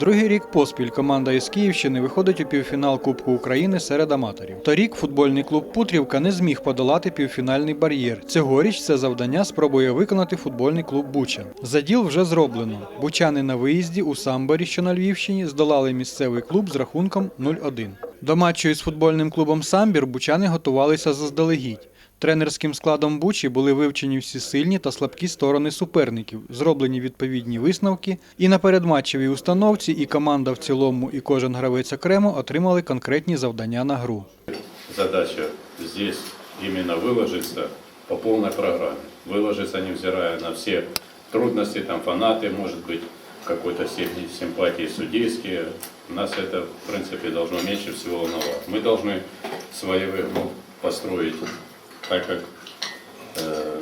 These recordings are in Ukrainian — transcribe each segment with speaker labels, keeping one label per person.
Speaker 1: Другий рік поспіль команда із Київщини виходить у півфінал Кубку України серед аматорів. Торік футбольний клуб Путрівка не зміг подолати півфінальний бар'єр. Цьогоріч це завдання спробує виконати футбольний клуб Буча. Заділ вже зроблено. Бучани на виїзді у Самборі, що на Львівщині, здолали місцевий клуб з рахунком 0-1. До матчу із футбольним клубом Самбір бучани готувалися заздалегідь. Тренерським складом Бучі були вивчені всі сильні та слабкі сторони суперників, зроблені відповідні висновки, і на передматчевій установці і команда в цілому, і кожен гравець окремо отримали конкретні завдання на гру.
Speaker 2: Задача здесь именно выложиться по полной программе. Выложиться, невзирая на все трудности, там фанаты, может быть, в какой-то степени симпатии судейские. Нас это, в принципе, должно меньше всего волновать. Мы должны свою игру построить так, как э,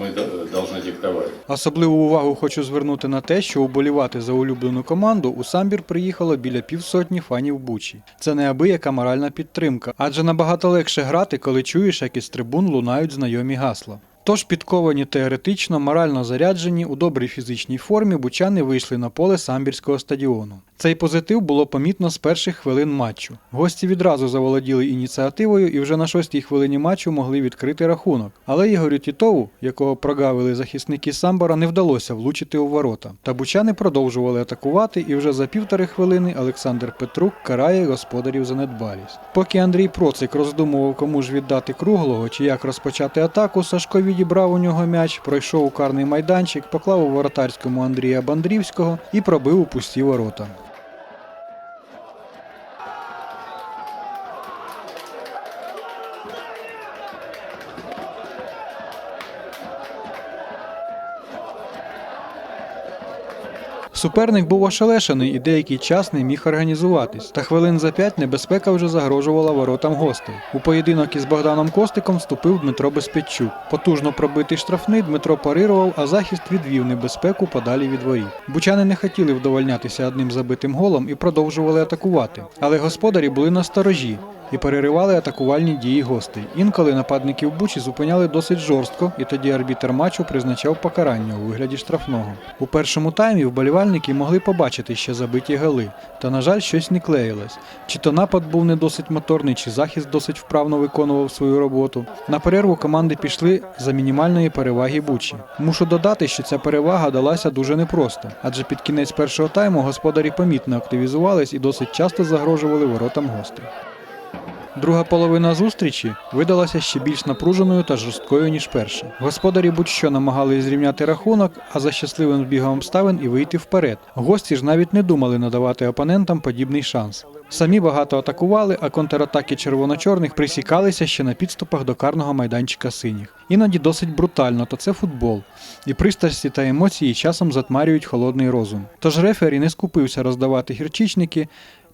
Speaker 2: мы до- должны диктовать.
Speaker 1: Особливу увагу хочу звернути на те, що уболівати за улюблену команду у Самбір приїхало біля півсотні фанів Бучі. Це неабияка моральна підтримка, адже набагато легше грати, коли чуєш, як із трибун лунають знайомі гасла. Тож підковані теоретично, морально заряджені, у добрій фізичній формі бучани вийшли на поле самбірського стадіону. Цей позитив було помітно з перших хвилин матчу. Гості відразу заволоділи ініціативою і вже на шостій хвилині матчу могли відкрити рахунок. Але Ігорю Тітову, якого прогавили захисники Самбора, не вдалося влучити у ворота. Та бучани продовжували атакувати, і вже за півтори хвилини Олександр Петрук карає господарів за недбалість. Поки Андрій Процик роздумував, кому ж віддати круглого чи як розпочати атаку, Сашко відібрав у нього м'яч, пройшов у карний майданчик, поклав у воротарському Андрія Бандрівського і пробив у пусті ворота. Суперник був ошелешений і деякий час не міг організуватись. Та хвилин за п'ять небезпека вже загрожувала воротам гостей. У поєдинок із Богданом Костиком вступив Дмитро Безпечук. Потужно пробитий штрафний Дмитро парирував, а захист відвів небезпеку подалі від воріт. Бучани не хотіли вдовольнятися одним забитим голом і продовжували атакувати. Але господарі були на сторожі і переривали атакувальні дії гостей. Інколи нападників Бучі зупиняли досить жорстко, і тоді арбітер матчу призначав покарання у вигляді штрафного. У першому таймі вболівальники могли побачити ще забиті голи, та, на жаль, щось не клеїлось. Чи то напад був не досить моторний, чи захист досить вправно виконував свою роботу. На перерву команди пішли за мінімальної переваги Бучі. Мушу додати, що ця перевага далася дуже непросто, адже під кінець першого тайму господарі помітно активізувались і досить часто загрожували воротам гостей. Друга половина зустрічі видалася ще більш напруженою та жорсткою, ніж перша. Господарі будь-що намагались зрівняти рахунок, а за щасливим збігом обставин і вийти вперед. Гості ж навіть не думали надавати опонентам подібний шанс. Самі багато атакували, а контратаки червоно-чорних присікалися ще на підступах до карного майданчика синіх. Іноді досить брутально, то це футбол. І пристрасті та емоції часом затмарюють холодний розум. Тож рефері не скупився роздавати гірчичники,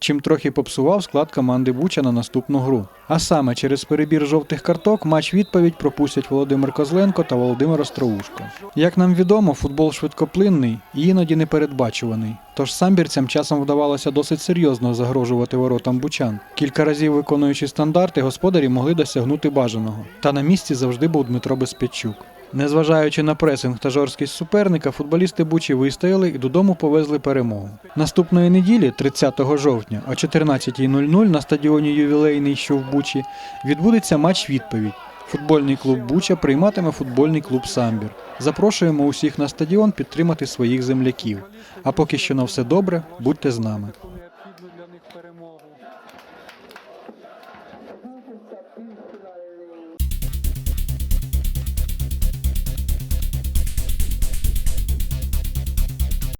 Speaker 1: чим трохи попсував склад команди Буча на наступну гру. А саме через перебір жовтих карток матч відповідь пропустять Володимир Козленко та Володимир Остроушко. Як нам відомо, футбол швидкоплинний і іноді непередбачуваний. Тож самбірцям часом вдавалося досить серйозно загрожувати воротам бучан. Кілька разів виконуючи стандарти, господарі могли досягнути бажаного. Та на місці завжди був Дмитро Безпечук. Незважаючи на пресинг та жорсткість суперника, футболісти Бучі вистояли і додому повезли перемогу. Наступної неділі, 30 жовтня, о 14.00 на стадіоні Ювілейний, що в Бучі, відбудеться матч відповідь. Футбольний клуб Буча прийматиме футбольний клуб Самбір. Запрошуємо усіх на стадіон підтримати своїх земляків. А поки що на все добре, будьте з нами.